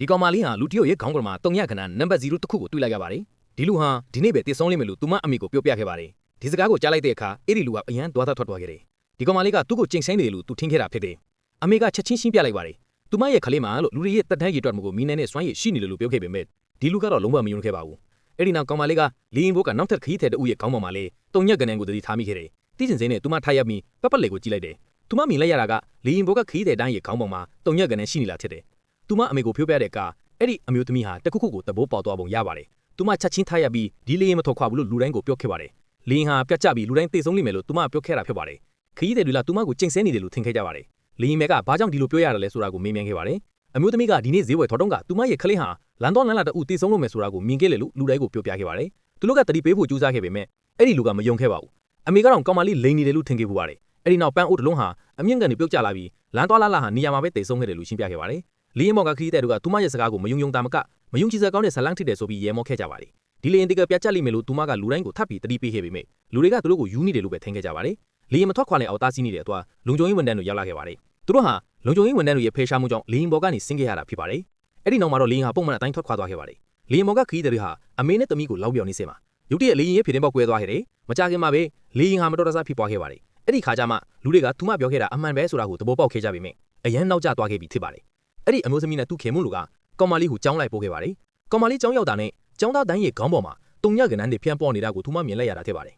ဒီကောင်မလေးဟာလူတယောက်ရဲ့ခေါင်းကမှာတုံညခဏနံပါတ်0တစ်ခုကိုတွေ့လိုက်ရပါတယ်ဒီလူဟာဒီနေ့ပဲတည်ဆုံးလိမ့်မယ်လို့သူမအမိကိုပြောပြခဲ့ပါတယ်ဒီစကားကိုကြားလိုက်တဲ့အခါအဲ့ဒီလူကအရန်သွားသားထွက်သွားခဲ့တယ်ဒီကောင်မလေးကသူ့ကိုကြိမ်ဆိုင်နေတယ်လို့သူထင်ခဲ့တာဖြစ်တယ်အမေကချက်ချင်းရှင်းပြလိုက်ပါတယ်သူမရဲ့ခလေးမှာလို့လူတွေရဲ့တက်တန်းရည်တွက်မှုကိုမီးနဲ့နဲ့စွမ်းရည်ရှိနေတယ်လို့ပြောခဲ့ပေမဲ့ဒီလူကတော့လုံးဝမယုံခဲ့ပါဘူးအဲ့ဒီနောက်ကောင်မလေးကလီရင်ဘိုးကနောက်ထပ်ခရီးသည်တဦးရဲ့ခေါင်းပေါ်မှာလေတုံညက်ကနေကိုတတိထားမိခဲ့တယ်တိကျင်စင်းနဲ့သူမထားရပြီးပက်ပက်လေကိုကြည့်လိုက်တယ်သူမမြင်လိုက်ရတာကလီရင်ဘိုးကခရီးသည်တိုင်းရဲ့ခေါင်းပေါ်မှာတုံညက်ကနေရှိနေလာဖြစ်တယ် သူမအမေကိုဖြိုးပြတဲ့အခါအဲ့ဒီအမျိုးသမီးဟာတခုခုကိုတဘိုးပေါက်သွားပုံရပါတယ်သူမချက်ချင်းထားရပြီးဒီလီရင်မထွက်ခွာဘူးလို့လူတိုင်းကိုပြောခဲ့ပါတယ်လီရင်ဟာပြတ်ကျပြီးလူတိုင်းသိဆုံးလိမ့်မယ်လို့သူမပြောခဲ့တာဖြစ်ပါတယ်ခရီးသည်တွေကသူမကိုကြိမ်ဆဲနေတယ်လို့ထင်ခဲ့ကြပါတယ်လီရင်မဲကဘာကြောင့်ဒီလိုပြောရတယ်လဲဆိုတာကိုမေးမြန်းခဲ့ပါတယ်အမျိုးသမီးကဒီနေ့ဈေးဝယ်ထော်တုံးကသူမရဲ့ခလေးဟာလန်တော့လန်လာတူတည်ဆုံးလို့မယ်ဆိုတာကိုမြင်ခဲ့လေလို့လူတိုင်းကိုပြောပြခဲ့ပါတယ်သူတို့ကတတိပေးဖို့ကြိုးစားခဲ့ပေမဲ့အဲ့ဒီလူကမယုံခဲ့ပါဘူးအမေကတော့ကောင်မလေးလိန်နေတယ်လို့ထင်ခဲ့ပူပါတယ်အဲ့ဒီနောက်ပန်းအိုးတလုံးဟာအမြင့်ကန်တွေပြုတ်ကျလာပြီးလန်သွားလာလာဟာနေရာမှာပဲတည်ဆုံးခဲ့တယ်လို့ရှင်းပြခဲ့ပါတယ် လီရင်မော်ကခရီးတဲ့တို့ကသူမရဲ့စကားကိုမယုံယုံတာမကမယုံကြည်စရာကောင်းတဲ့ဇလန်းထိတယ်ဆိုပြီးရဲမောခဲ့ကြပါတယ်ဒီလီရင်တကပြတ်ကျလိမ့်မယ်လို့သူမကလူတိုင်းကိုထပ်ပြီးတတိပေးခဲ့ပေမဲ့လူတွေကသူတို့ကိုယူနေတယ်လို့ပဲထင်ခဲ့ကြပါတယ်လီရင်မထွက်ခွာနိုင်အောင်တားဆီးနေတဲ့အတော့လုံခြုံရေးဝန်ထမ်းတွေရောက်လာခဲ့ပါတယ်သူတို့ဟာလုံခြုံရေးဝန်ထမ်းတွေရဲ့ဖေရှားမှုကြောင့်လီရင်ဘော်ကနေဆင်းခဲ့ရတာဖြစ်ပါတယ်အဲ့ဒီနောက်မှာတော့လီရင်ဟာပုံမှန်အတိုင်းထွက်ခွာသွားခဲ့ပါတယ်လီရင်ဘော်ကခရီးတွေဟာအမေနဲ့သမီးကိုလောက်ပြောင်းနေစေမှာရုတ်တရက်လီရင်ရဲ့ဖြစ်တဲ့ပေါက်ကွဲသွားခဲ့တယ်မကြခင်မှာပဲလီရင်ဟာမတော်တဆဖြစ်ပွားခဲ့ပါတယ်အဲ့ဒီခါကျမှလူတွေကသူမပြောခဲ့တာအမှန်ပဲဆိုတာကိုသဘောပေါက်ခဲ့ကြပေမဲ့အရန်နောက်ကျသွားခဲ့ပြီဖြစ်ပါတယ် အဲ့ဒီအမျိုးသမီးနဲ့သူ့ခင်မှုလူကကောင်မလေးကိုကြောင်းလိုက်ပို့ခဲ့ပါတယ်ကောင်မလေးကြောင်းရောက်တာနဲ့ကြောင်းသားတိုင်းရဲ့ခေါင်းပေါ်မှာတုံညကနန်းတွေဖျံပေါ်နေတာကိုသူမမြင်လိုက်ရတာဖြစ်ပါတယ်